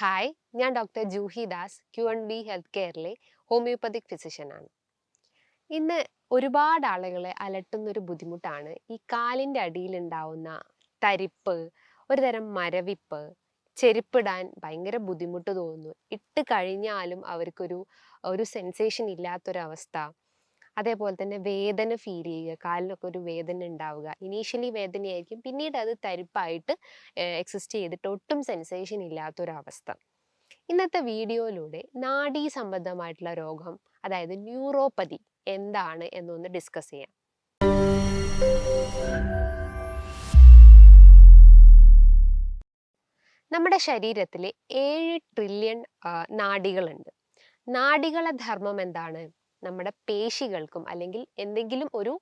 Hi ഞാൻ doctor Juhi Das Q N B health കെയറിലെ homeopathic ഫിസിഷ്യനാണ് ഇന്ന് ഒരുപാട് ആളുകളെ അലട്ടുന്നൊരു ബുദ്ധിമുട്ടാണ് ഈ കാലിന്റെ അടിയിലുണ്ടാവുന്ന തരിപ്പ് ഒരുതരം മരവിപ്പ് ചെരുപ്പിടാൻ ഭയങ്കര ബുദ്ധിമുട്ട് തോന്നുന്നു. ഇട്ട് കഴിഞ്ഞാലും അവർക്കൊരു ഒരു സെൻസേഷൻ ഇല്ലാത്തൊരവസ്ഥ. അതേപോലെ തന്നെ വേദന ഫീൽ ചെയ്യുക കാലിനൊക്കെ ഒരു വേദന ഉണ്ടാവുക ഇനീഷ്യലി വേദനയായിരിക്കും. പിന്നീട് അത് തരിപ്പായിട്ട് എക്സിസ്റ്റ് ചെയ്തിട്ട് ഒട്ടും സെൻസേഷൻ ഇല്ലാത്തൊരവസ്ഥ. ഇന്നത്തെ വീഡിയോയിലൂടെ നാഡീ സംബന്ധമായിട്ടുള്ള രോഗം അതായത് ന്യൂറോപ്പതി എന്താണ് എന്നൊന്ന് ഡിസ്കസ് ചെയ്യാം. നമ്മുടെ ശരീരത്തിൽ ഏഴ് ട്രില്യൺ നാഡികളുണ്ട്. നാഡികളെ ധർമ്മം എന്താണ്? നമ്മുടെ പേശികൾക്കും അല്ലെങ്കിൽ എന്തെങ്കിലും ഒരു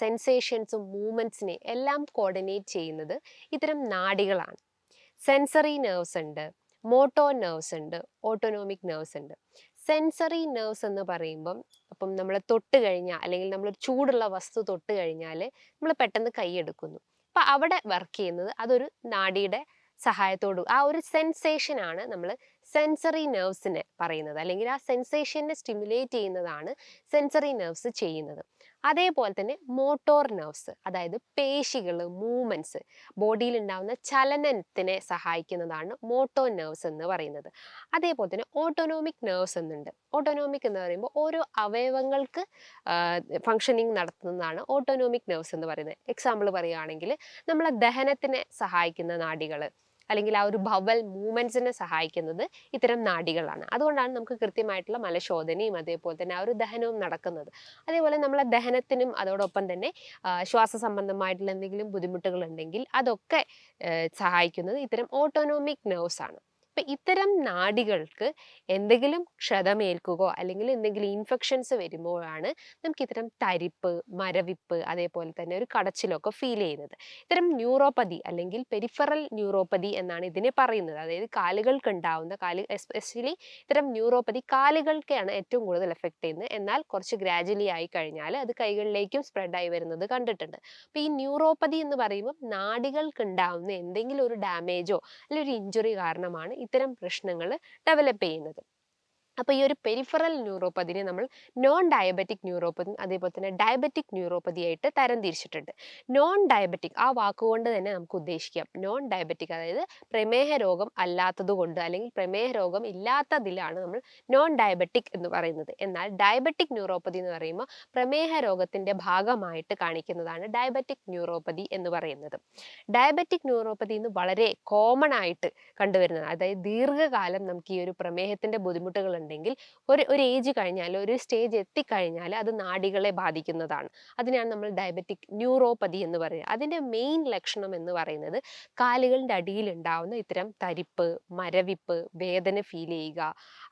സെൻസേഷൻസും മൂവ്മെന്റ്സിനെ എല്ലാം കോർഡിനേറ്റ് ചെയ്യുന്നത് ഇത്തരം നാഡികളാണ് സെൻസറി നെർവ്സ് ഉണ്ട് മോട്ടോ നെർവ്സ് ഉണ്ട് ഓട്ടോണോമിക് നെർവ്സ് ഉണ്ട്. സെൻസറി നെർവ്സ് എന്ന് പറയുമ്പം അപ്പം നമ്മൾ തൊട്ട് കഴിഞ്ഞാൽ അല്ലെങ്കിൽ നമ്മൾ ചൂടുള്ള വസ്തു തൊട്ട് കഴിഞ്ഞാൽ നമ്മൾ പെട്ടെന്ന് കൈയെടുക്കുന്നു അപ്പം അവിടെ വർക്ക് ചെയ്യുന്നത് അതൊരു നാടിയുടെ സഹായത്തോടു ആ ഒരു സെൻസേഷനാണ് നമ്മൾ സെൻസറി നെർവ്സിന് പറയുന്നത്. അല്ലെങ്കിൽ ആ സെൻസേഷനെ സ്റ്റിമുലേറ്റ് ചെയ്യുന്നതാണ് സെൻസറി നെർവ്സ് ചെയ്യുന്നത്. അതേപോലെ തന്നെ മോട്ടോർ നെർവ്സ് അതായത് പേശികൾ മൂവ്മെന്റ്സ് ബോഡിയിൽ ഉണ്ടാകുന്ന ചലനത്തിനെ സഹായിക്കുന്നതാണ് മോട്ടോ നെർവ്സ് എന്ന് പറയുന്നത്. അതേപോലെ തന്നെ ഓട്ടോണോമിക് നെർവ്സ് എന്നുണ്ട്. ഓട്ടോണോമിക് എന്ന് പറയുമ്പോൾ ഓരോ അവയവങ്ങൾക്ക് ഫങ്ഷനിങ് നടത്തുന്നതാണ് ഓട്ടോണോമിക് നെർവ്സ് എന്ന് പറയുന്നത്. എക്സാമ്പിൾ പറയുകയാണെങ്കിൽ നമ്മളെ ദഹനത്തിനെ സഹായിക്കുന്ന നാഡികൾ അല്ലെങ്കിൽ ആ ഒരു ബവൽ മൂവ്മെന്റ്സിനെ സഹായിക്കുന്നത് ഇത്തരം നാടികളാണ്. അതുകൊണ്ടാണ് നമുക്ക് കൃത്യമായിട്ടുള്ള മലശോധനയും അതേപോലെ തന്നെ ആ ഒരു ദഹനവും നടക്കുന്നത്. അതേപോലെ നമ്മളെ ദഹനത്തിനും അതോടൊപ്പം തന്നെ ശ്വാസ സംബന്ധമായിട്ടുള്ള എന്തെങ്കിലും ബുദ്ധിമുട്ടുകൾ ഉണ്ടെങ്കിൽ അതൊക്കെ സഹായിക്കുന്നത് ഇത്തരം ഓട്ടോണോമിക് നെർവ്സ് ആണ്. അപ്പം ഇത്തരം നാഡികൾക്ക് എന്തെങ്കിലും ക്ഷതമേൽക്കുകയോ അല്ലെങ്കിൽ എന്തെങ്കിലും ഇൻഫെക്ഷൻസ് വരുമ്പോഴാണ് നമുക്ക് ഇത്തരം തരിപ്പ് മരവിപ്പ് അതേപോലെ തന്നെ ഒരു കടച്ചിലൊക്കെ ഫീൽ ചെയ്യുന്നത്. ഇത്തരം ന്യൂറോപ്പതി അല്ലെങ്കിൽ പെരിഫറൽ ന്യൂറോപ്പതി എന്നാണ് ഇതിനെ പറയുന്നത്. അതായത് കാലുകൾക്ക് ഉണ്ടാവുന്ന കാൽ എസ്പെഷ്യലി ഇത്തരം ന്യൂറോപ്പതി കാലുകൾക്കാണ് ഏറ്റവും കൂടുതൽ എഫക്ട് ചെയ്യുന്നത്. എന്നാൽ കുറച്ച് ഗ്രാജുവലി ആയി കഴിഞ്ഞാൽ അത് കൈകളിലേക്കും സ്പ്രെഡായി വരുന്നത് കണ്ടിട്ടുണ്ട്. അപ്പോൾ ഈ ന്യൂറോപ്പതി എന്ന് പറയുമ്പോൾ നാഡികൾക്ക് ഉണ്ടാവുന്ന എന്തെങ്കിലും ഒരു ഡാമേജോ അല്ലെങ്കിൽ ഒരു ഇഞ്ചുറി കാരണമാണ് ഇത്തരം പ്രശ്നങ്ങൾ ഡെവലപ്പ് ചെയ്യുന്നത്. അപ്പോൾ ഈ ഒരു പെരിഫറൽ ന്യൂറോപ്പതിനെ നമ്മൾ നോൺ ഡയബറ്റിക് ന്യൂറോപ്പതി അതേപോലെ തന്നെ ഡയബറ്റിക് ന്യൂറോപ്പതി ആയിട്ട് തരം തിരിച്ചിട്ടുണ്ട്. നോൺ ഡയബറ്റിക് ആ വാക്കുകൊണ്ട് തന്നെ നമുക്ക് ഉദ്ദേശിക്കാം. നോൺ ഡയബറ്റിക് അതായത് പ്രമേഹ രോഗം അല്ലാത്തത് കൊണ്ട് അല്ലെങ്കിൽ പ്രമേഹ രോഗം ഇല്ലാത്തതിലാണ് നമ്മൾ നോൺ ഡയബറ്റിക് എന്ന് പറയുന്നത്. എന്നാൽ ഡയബറ്റിക് ന്യൂറോപ്പതി എന്ന് പറയുമ്പോൾ പ്രമേഹ രോഗത്തിന്റെ ഭാഗമായിട്ട് കാണിക്കുന്നതാണ് ഡയബറ്റിക് ന്യൂറോപ്പതി എന്ന് പറയുന്നത്. ഡയബറ്റിക് ന്യൂറോപ്പതി എന്ന് വളരെ കോമൺ ആയിട്ട് കണ്ടുവരുന്നത് അതായത് ദീർഘകാലം നമുക്ക് ഈ ഒരു പ്രമേഹത്തിന്റെ ബുദ്ധിമുട്ടുകൾ ഉണ്ടെങ്കിൽ ഒരു ഒരു ഏജ് കഴിഞ്ഞാൽ ഒരു സ്റ്റേജ് എത്തിക്കഴിഞ്ഞാൽ അത് നാടികളെ ബാധിക്കുന്നതാണ്. അതിനാണ് നമ്മൾ ഡയബറ്റിക് ന്യൂറോപ്പതി എന്ന് പറയുന്നത് അതിന്റെ മെയിൻ ലക്ഷണം എന്ന് പറയുന്നത് കാലുകളുടെ അടിയിൽ ഉണ്ടാവുന്ന ഇത്തരം തരിപ്പ് മരവിപ്പ് വേദന ഫീൽ ചെയ്യുക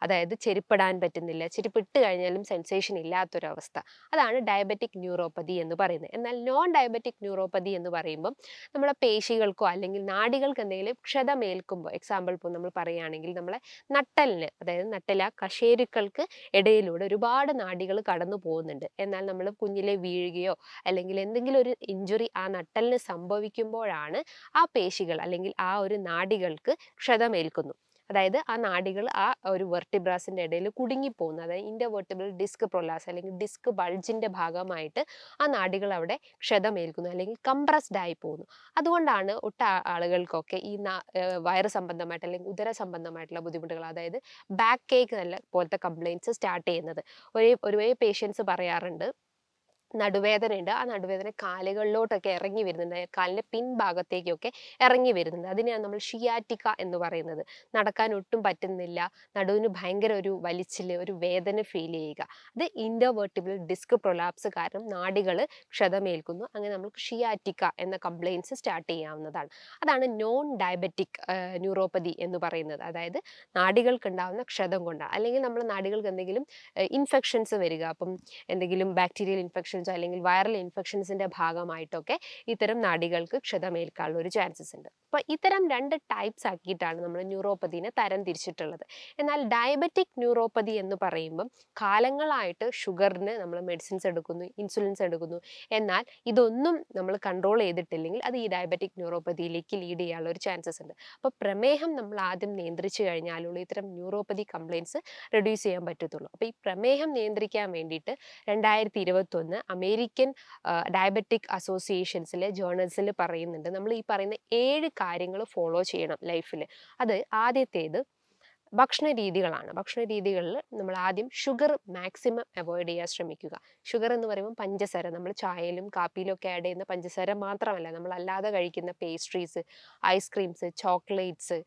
അതായത് ചെരുപ്പിടാൻ പറ്റുന്നില്ല ചെരുപ്പിട്ട് കഴിഞ്ഞാലും സെൻസേഷൻ ഇല്ലാത്തൊരവസ്ഥ. അതാണ് ഡയബറ്റിക് ന്യൂറോപ്പതി എന്ന് പറയുന്നത്. എന്നാൽ നോൺ ഡയബറ്റിക് ന്യൂറോപ്പതി എന്ന് പറയുമ്പം നമ്മളെ പേശികൾക്കോ അല്ലെങ്കിൽ നാടികൾക്ക് എന്തെങ്കിലും ക്ഷതമേൽക്കുമ്പോൾ എക്സാമ്പിൾ ഇപ്പോൾ നമ്മൾ പറയുകയാണെങ്കിൽ നമ്മളെ നട്ടലിന് അതായത് നട്ടല കശേരുക്കൾക്ക് ഇടയിലൂടെ ഒരുപാട് നാടികൾ കടന്നു പോകുന്നുണ്ട്. എന്നാൽ നമ്മൾ കുഞ്ഞിലെ വീഴുകയോ അല്ലെങ്കിൽ എന്തെങ്കിലും ഒരു ഇഞ്ചുറി ആ നട്ടലിന് സംഭവിക്കുമ്പോഴാണ് ആ പേശികൾ അല്ലെങ്കിൽ ആ ഒരു നാടികൾക്ക് ക്ഷതമേൽക്കുന്നു. അതായത് ആ നാഡികൾ ആ ഒരു വെർട്ടിബ്രാസിന്റെ ഇടയിൽ കുടുങ്ങിപ്പോകുന്നു. അതായത് ഇന്റർവെർട്ടിബിൾ ഡിസ്ക് പ്രൊലാസ് അല്ലെങ്കിൽ ഡിസ്ക് ബൾജിന്റെ ഭാഗമായിട്ട് ആ നാഡികൾ അവിടെ ക്ഷതമേൽക്കുന്നു അല്ലെങ്കിൽ കംപ്രസ്ഡ് ആയി പോകുന്നു അതുകൊണ്ടാണ് ഒട്ട ആളുകൾക്കൊക്കെ ഈ വയറ് സംബന്ധമായിട്ട് അല്ലെങ്കിൽ ഉദര സംബന്ധമായിട്ടുള്ള ബുദ്ധിമുട്ടുകൾ അതായത് ബാക്ക് കേക്ക് നല്ല പോലത്തെ കംപ്ലയിൻസ് സ്റ്റാർട്ട് ചെയ്യുന്നത്. ഒരേ ഒരേ പേഷ്യൻസ് പറയാറുണ്ട് നടുവേദന ഉണ്ട് ആ നടുവേദന കാലുകളിലോട്ടൊക്കെ ഇറങ്ങി വരുന്നുണ്ട്. കാലിന്റെ പിൻഭാഗത്തേക്കൊക്കെ ഇറങ്ങി വരുന്നുണ്ട്. അതിനെയാണ് നമ്മൾ ഷിയാറ്റിക്ക എന്ന് പറയുന്നത്. നടക്കാൻ ഒട്ടും പറ്റുന്നില്ല. നടുവിന് ഭയങ്കര ഒരു വലിച്ചിൽ ഒരു വേദന ഫീൽ ചെയ്യുക. അത് ഇന്റർവേർട്ടിബിൾ ഡിസ്ക് പ്രൊലാപ്സ് കാരണം നാടികൾ ക്ഷതമേൽക്കുന്നു. അങ്ങനെ നമുക്ക് ഷിയാറ്റിക്ക എന്ന കംപ്ലയിൻസ് സ്റ്റാർട്ട് ചെയ്യാവുന്നതാണ്. അതാണ് നോൺ ഡയബറ്റിക് ന്യൂറോപ്പതി എന്ന് പറയുന്നത്. അതായത് നാടികൾക്കുണ്ടാവുന്ന ക്ഷതം കൊണ്ടാണ്. അല്ലെങ്കിൽ നമ്മൾ നാടികൾക്ക് എന്തെങ്കിലും ഇൻഫെക്ഷൻസ് വരിക. അപ്പം എന്തെങ്കിലും ബാക്ടീരിയൽ ഇൻഫെക്ഷൻ ഇൻഫെക്ഷൻസോ അല്ലെങ്കിൽ വൈറൽ ഇൻഫെക്ഷൻസിന്റെ ഭാഗമായിട്ടൊക്കെ ഇത്തരം നാഡികൾക്ക് ക്ഷതമേൽക്കാനുള്ള ഒരു ചാൻസസ് ഉണ്ട്. അപ്പോൾ ഇത്തരം രണ്ട് ടൈപ്സ് ആക്കിയിട്ടാണ് നമ്മൾ ന്യൂറോപ്പതിനെ തരം തിരിച്ചിട്ടുള്ളത്. എന്നാൽ ഡയബറ്റിക് ന്യൂറോപ്പതി എന്ന് പറയുമ്പം കാലങ്ങളായിട്ട് ഷുഗറിന് നമ്മൾ മെഡിസിൻസ് എടുക്കുന്നു ഇൻസുലിൻസ് എടുക്കുന്നു. എന്നാൽ ഇതൊന്നും നമ്മൾ കൺട്രോൾ ചെയ്തിട്ടില്ലെങ്കിൽ അത് ഈ ഡയബറ്റിക് ന്യൂറോപ്പതിയിലേക്ക് ലീഡ് ചെയ്യാനുള്ള ഒരു ചാൻസസ് ഉണ്ട്. അപ്പോൾ പ്രമേഹം നമ്മൾ ആദ്യം നിയന്ത്രിച്ചു കഴിഞ്ഞാലുള്ള ഇത്തരം ന്യൂറോപ്പതി കംപ്ലയിൻസ് റെഡ്യൂസ് ചെയ്യാൻ പറ്റത്തുള്ളൂ. അപ്പോൾ ഈ പ്രമേഹം നിയന്ത്രിക്കാൻ വേണ്ടിയിട്ട് രണ്ടായിരത്തി ഇരുപത്തൊന്ന് അമേരിക്കൻ ഡയബറ്റിക് അസോസിയേഷൻസിലെ ജേർണൽസിൽ പറയുന്നുണ്ട്. നമ്മൾ ഈ പറയുന്ന ഏഴ് കാര്യങ്ങൾ ഫോളോ ചെയ്യണം ലൈഫിൽ. അത് ആദ്യത്തേത് ഭക്ഷണ രീതികളാണ് ഭക്ഷണ രീതികളിൽ നമ്മൾ ആദ്യം ഷുഗർ മാക്സിമം അവോയ്ഡ് ചെയ്യാൻ ശ്രമിക്കുക. ഷുഗർ എന്ന് പറയുമ്പോൾ പഞ്ചസാര. നമ്മൾ ചായയിലും കാപ്പിയിലും ഒക്കെ ആഡ് ചെയ്യുന്ന പഞ്ചസാര മാത്രമല്ല. നമ്മൾ അല്ലാതെ കഴിക്കുന്ന പേസ്ട്രീസ് ഐസ്ക്രീംസ് ചോക്ലേറ്റ്സ്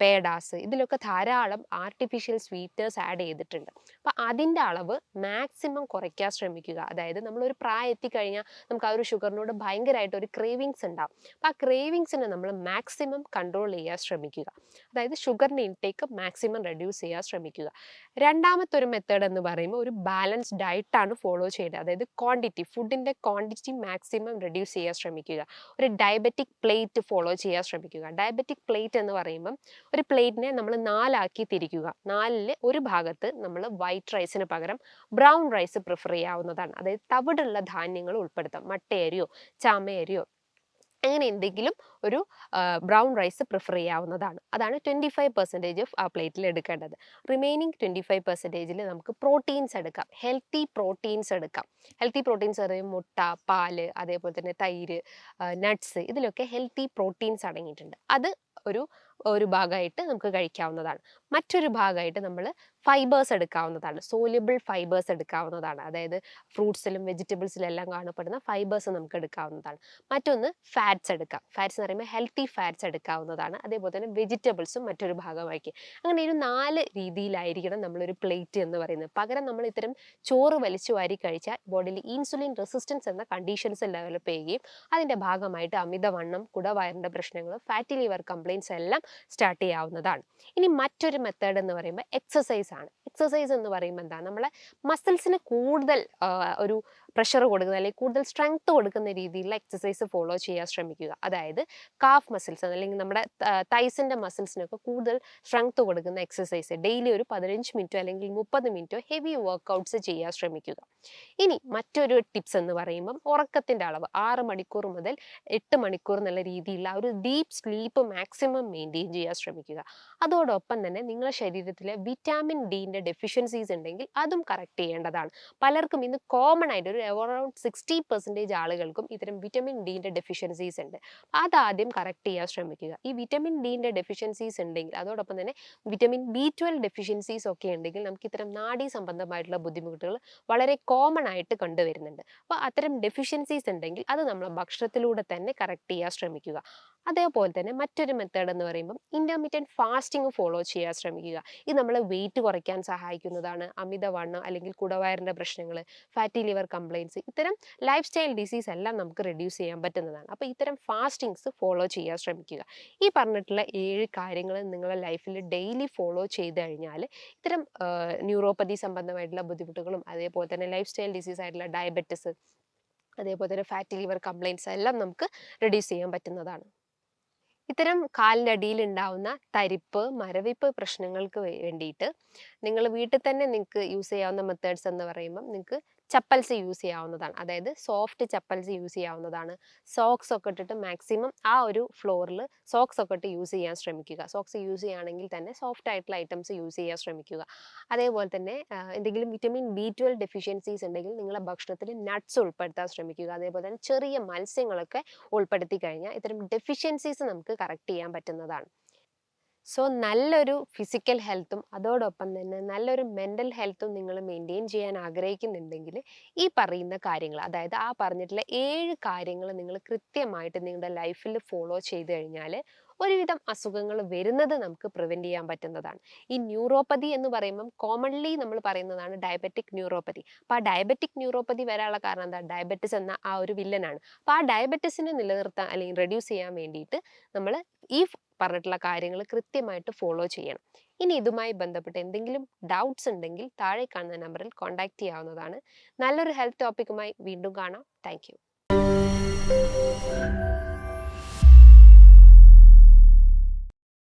പേഡാസ് ഇതിലൊക്കെ ധാരാളം ആർട്ടിഫിഷ്യൽ സ്വീറ്റേഴ്സ് ആഡ് ചെയ്തിട്ടുണ്ട്. അപ്പം അതിന്റെ അളവ് മാക്സിമം കുറയ്ക്കാൻ ശ്രമിക്കുക. അതായത് നമ്മളൊരു പ്രായം എത്തിക്കഴിഞ്ഞാൽ നമുക്ക് ആ ഒരു ഷുഗറിനോട് ഭയങ്കരമായിട്ട് ഒരു ക്രേവിങ്സ് ഉണ്ടാവും. അപ്പം ആ ക്രേവിങ്സിനെ നമ്മൾ മാക്സിമം കൺട്രോൾ ചെയ്യാൻ ശ്രമിക്കുക. അതായത് ഷുഗറിന്റെ ഇൻടേക്ക് മാക്സിമം റെഡ്യൂസ് ചെയ്യാൻ ശ്രമിക്കുക. രണ്ടാമത്തെ ഒരു മെത്തേഡ് എന്ന് പറയുമ്പോൾ ഒരു ബാലൻസ് ഡയറ്റാണ് ഫോളോ ചെയ്യേണ്ടത് അതായത് ക്വാണ്ടിറ്റി ഫുഡിന്റെ ക്വാണ്ടിറ്റി മാക്സിമം റെഡ്യൂസ് ചെയ്യാൻ ശ്രമിക്കുക. ഒരു ഡയബറ്റിക് പ്ലേറ്റ് ഫോളോ ചെയ്യാൻ ശ്രമിക്കുക. ഡയബറ്റിക് പ്ലേറ്റ് എന്ന് പറയുമ്പം ഒരു പ്ലേറ്റിനെ നമ്മൾ നാലാക്കി തിരിക്കുക. നാലിൽ ഒരു ഭാഗത്ത് നമ്മൾ വൈറ്റ് റൈസിന് പകരം ബ്രൗൺ റൈസ് പ്രിഫർ ചെയ്യാവുന്നതാണ്. അതായത് തവിടുള്ള ധാന്യങ്ങൾ ഉൾപ്പെടുത്താം. മട്ടയരിയോ ചാമയരിയോ അങ്ങനെ എന്തെങ്കിലും ഒരു ബ്രൗൺ റൈസ് പ്രിഫർ ചെയ്യാവുന്നതാണ്. അതാണ് ട്വന്റി ഫൈവ് പെർസെന്റേജ് ഓഫ് ആ പ്ലേറ്റിൽ എടുക്കേണ്ടത്. റിമൈനിങ് ട്വന്റി ഫൈവ് പെർസെന്റേജിൽ നമുക്ക് പ്രോട്ടീൻസ് എടുക്കാം. ഹെൽത്തി പ്രോട്ടീൻസ് എടുക്കാം. ഹെൽത്തി പ്രോട്ടീൻസ് പറയുമ്പോൾ മുട്ട പാൽ അതേപോലെ തന്നെ തൈര് നട്ട്സ് ഇതിലൊക്കെ ഹെൽത്തി പ്രോട്ടീൻസ് അടങ്ങിയിട്ടുണ്ട്. അത് ഒരു ഒരു ഭാഗമായിട്ട് നമുക്ക് കഴിക്കാവുന്നതാണ്. മറ്റൊരു ഭാഗമായിട്ട് നമ്മൾ ഫൈബേഴ്സ് എടുക്കാവുന്നതാണ്. സോല്യബിൾ ഫൈബേഴ്സ് എടുക്കാവുന്നതാണ്. അതായത് ഫ്രൂട്ട്സിലും വെജിറ്റബിൾസിലും എല്ലാം കാണപ്പെടുന്ന ഫൈബേഴ്സ് നമുക്ക് എടുക്കാവുന്നതാണ്. മറ്റൊന്ന് ഫാറ്റ്സ് എടുക്കാം. ഫാറ്റ്സ് എന്ന് പറയുമ്പോൾ ഹെൽത്തി ഫാറ്റ്സ് എടുക്കാവുന്നതാണ്. അതേപോലെ തന്നെ വെജിറ്റബിൾസും മറ്റൊരു ഭാഗമായിരിക്കും അങ്ങനെ ഒരു നാല് രീതിയിലായിരിക്കണം നമ്മളൊരു പ്ലേറ്റ് എന്ന് പറയുന്നത്. പകരം നമ്മൾ ഇത്തരം ചോറ് വലിച്ചു വാരി കഴിച്ചാൽ ബോഡിയിൽ ഇൻസുലിൻ റെസിസ്റ്റൻസ് എന്ന കണ്ടീഷൻസ് ഡെവലപ്പ് ചെയ്യുകയും അതിന്റെ ഭാഗമായിട്ട് അമിതവണ്ണം കുടവയറിന്റെ പ്രശ്നങ്ങൾ ഫാറ്റി ലിവർ കംപ്ലയിൻസ് എല്ലാം സ്റ്റാർട്ട് ചെയ്യാവുന്നതാണ്. ഇനി മറ്റൊരു മെത്തേഡ് എന്ന് പറയുമ്പോൾ എക്സസൈസ് ആണ്. എക്സസൈസ് എന്ന് പറയുമ്പോൾ എന്താ? നമ്മളെ മസിൽസിന് കൂടുതൽ ഒരു പ്രഷർ കൊടുക്കുന്ന അല്ലെങ്കിൽ കൂടുതൽ സ്ട്രെങ്ത് കൊടുക്കുന്ന രീതിയിലുള്ള എക്സസൈസ് ഫോളോ ചെയ്യാൻ ശ്രമിക്കുക. അതായത് കാഫ് മസിൽസ് അല്ലെങ്കിൽ നമ്മുടെ തൈസിന്റെ മസിൽസിനൊക്കെ കൂടുതൽ സ്ട്രെങ്ത് കൊടുക്കുന്ന എക്സസൈസ് ഡെയിലി ഒരു പതിനഞ്ച് മിനിറ്റോ അല്ലെങ്കിൽ മുപ്പത് മിനിറ്റോ ഹെവി വർക്കൗട്ട്സ് ചെയ്യാൻ ശ്രമിക്കുക. ഇനി മറ്റൊരു ടിപ്സ് എന്ന് പറയുമ്പം ഉറക്കത്തിന്റെ അളവ്. ആറ് മണിക്കൂർ മുതൽ എട്ട് മണിക്കൂർ എന്നുള്ള രീതിയിലുള്ള ഒരു ഡീപ്പ് സ്ലീപ്പ് മാക്സിമം മെയിന്റെയിൻ ചെയ്യാൻ ശ്രമിക്കുക. അതോടൊപ്പം തന്നെ നിങ്ങളുടെ ശരീരത്തിലെ വിറ്റാമിൻ ഡീന്റെ ഡെഫിഷ്യൻസീസ് ഉണ്ടെങ്കിൽ അതും കറക്റ്റ് ചെയ്യേണ്ടതാണ്. പലർക്കും ഇന്ന് കോമൺ ആയിട്ട് ഒരു അറൌണ്ട് സിക്സ്റ്റി പെർസെന്റേജ് ആളുകൾക്കും ഇത്തരം വിറ്റമിൻ ഡീന്റെ ഡെഫിഷ്യൻസീസ് ഉണ്ട്. അതാദ്യം കറക്റ്റ് ചെയ്യാൻ ശ്രമിക്കുക. ഈ വിറ്റമിൻ ഡീന്റെ ഡെഫിഷ്യൻസീസ് ഉണ്ടെങ്കിൽ അതോടൊപ്പം തന്നെ വിറ്റമിൻ ബി ട്വൽവ് ഡെഫിഷ്യൻസീസ് ഒക്കെ ഉണ്ടെങ്കിൽ നമുക്ക് ഇത്തരം നാഡീ സംബന്ധമായിട്ടുള്ള ബുദ്ധിമുട്ടുകൾ വളരെ കോമൺ ആയിട്ട് കണ്ടുവരുന്നുണ്ട്. അപ്പോൾ അത്തരം ഡെഫിഷ്യൻസീസ് ഉണ്ടെങ്കിൽ അത് നമ്മൾ ഭക്ഷണത്തിലൂടെ തന്നെ കറക്റ്റ് ചെയ്യാൻ ശ്രമിക്കുക. അതേപോലെ തന്നെ മറ്റൊരു മെത്തേഡ് എന്ന് പറയുമ്പം ഇന്റർമീഡിയറ്റ് ഫാസ്റ്റിംഗ് ഫോളോ ചെയ്യാൻ ശ്രമിക്കുക. ഇത് നമ്മളെ വെയിറ്റ് കുറയ്ക്കാൻ സഹായിക്കുന്നതാണ്. അമിതവണ്ണം അല്ലെങ്കിൽ കുടവയറിന്റെ പ്രശ്നങ്ങൾ ഫാറ്റി ലിവർ കംപ്ലയിൻസ് ഇത്തരം ലൈഫ് സ്റ്റൈൽ ഡിസീസ് എല്ലാം നമുക്ക് റെഡ്യൂസ് ചെയ്യാൻ പറ്റുന്നതാണ്. അപ്പോൾ ഇത്തരം ഫാസ്റ്റിങ്സ് ഫോളോ ചെയ്യാൻ ശ്രമിക്കുക. ഈ പറഞ്ഞിട്ടുള്ള ഏഴ് കാര്യങ്ങൾ നിങ്ങളുടെ ലൈഫിൽ ഡെയിലി ഫോളോ ചെയ്ത് കഴിഞ്ഞാൽ ഇത്തരം ന്യൂറോപ്പതി സംബന്ധമായിട്ടുള്ള ബുദ്ധിമുട്ടുകളും അതേപോലെ തന്നെ ലൈഫ് സ്റ്റൈൽ ഡിസീസ് ആയിട്ടുള്ള ഡയബറ്റിസ് അതേപോലെ തന്നെ ഫാറ്റി ലിവർ കംപ്ലയിൻസ് എല്ലാം നമുക്ക് റെഡ്യൂസ് ചെയ്യാൻ പറ്റുന്നതാണ്. ഇത്തരം കാലിന്റെ അടിയിൽ ഉണ്ടാവുന്ന തരിപ്പ് മരവിപ്പ് പ്രശ്നങ്ങൾക്ക് വേണ്ടിയിട്ട് നിങ്ങൾ വീട്ടിൽ തന്നെ നിങ്ങൾക്ക് യൂസ് ചെയ്യാവുന്ന മെത്തേഡ്സ് എന്ന് പറയുമ്പം നിങ്ങൾക്ക് ചപ്പൽസ് യൂസ് ചെയ്യാവുന്നതാണ്. അതായത് സോഫ്റ്റ് ചപ്പൽസ് യൂസ് ചെയ്യാവുന്നതാണ്. സോക്സ് ഒക്കെ ഇട്ടിട്ട് മാക്സിമം ആ ഒരു ഫ്ലോറിൽ സോക്സ് ഒക്കെ ഇട്ട് യൂസ് ചെയ്യാൻ ശ്രമിക്കുക. സോക്സ് യൂസ് ചെയ്യുകയാണെങ്കിൽ തന്നെ സോഫ്റ്റ് ആയിട്ടുള്ള ഐറ്റംസ് യൂസ് ചെയ്യാൻ ശ്രമിക്കുക. അതേപോലെ തന്നെ എന്തെങ്കിലും വിറ്റമിൻ ബി ട്വൽവ് ഡെഫിഷ്യൻസീസ് ഉണ്ടെങ്കിൽ നിങ്ങളുടെ ഭക്ഷണത്തിൽ നട്ട്സ് ഉൾപ്പെടുത്താൻ ശ്രമിക്കുക. അതേപോലെ തന്നെ ചെറിയ മത്സ്യങ്ങളൊക്കെ ഉൾപ്പെടുത്തി കഴിഞ്ഞാൽ ഇത്തരം ഡെഫിഷ്യൻസീസ് നമുക്ക് കറക്റ്റ് ചെയ്യാൻ പറ്റുന്നതാണ്. സോ നല്ലൊരു ഫിസിക്കൽ ഹെൽത്തും അതോടൊപ്പം തന്നെ നല്ലൊരു മെന്റൽ ഹെൽത്തും നിങ്ങൾ മെയിന്റെയിൻ ചെയ്യാൻ ആഗ്രഹിക്കുന്നുണ്ടെങ്കിൽ ഈ പറയുന്ന കാര്യങ്ങൾ അതായത് ആ പറഞ്ഞിട്ടുള്ള ഏഴ് കാര്യങ്ങൾ നിങ്ങൾ കൃത്യമായിട്ട് നിങ്ങളുടെ ലൈഫിൽ ഫോളോ ചെയ്ത് കഴിഞ്ഞാൽ ഒരുവിധം അസുഖങ്ങൾ വരുന്നത് നമുക്ക് പ്രിവെന്റ് ചെയ്യാൻ പറ്റുന്നതാണ്. ഈ ന്യൂറോപ്പതി എന്ന് പറയുമ്പം കോമൺലി നമ്മൾ പറയുന്നതാണ് ഡയബറ്റിക് ന്യൂറോപ്പതി അപ്പോൾ ആ ഡയബറ്റിക് ന്യൂറോപ്പതി വരാനുള്ള കാരണം എന്താ? ഡയബറ്റിസ് എന്ന ആ ഒരു വില്ലനാണ് അപ്പോൾ ആ ഡയബറ്റിസിനെ നിലനിർത്താൻ അല്ലെങ്കിൽ റെഡ്യൂസ് ചെയ്യാൻ വേണ്ടിയിട്ട് നമ്മൾ ഈ പറഞ്ഞിട്ടുള്ള കാര്യങ്ങൾ കൃത്യമായിട്ട് ഫോളോ ചെയ്യണം. ഇനി ഇതുമായി ബന്ധപ്പെട്ട് എന്തെങ്കിലും ഡൗട്ട്സ് ഉണ്ടെങ്കിൽ താഴെ കാണുന്ന നമ്പറിൽ കോൺടാക്ട് ചെയ്യാവുന്നതാണ്. നല്ലൊരു ഹെൽത്ത് ടോപ്പിക്കുമായി വീണ്ടും കാണാം. താങ്ക്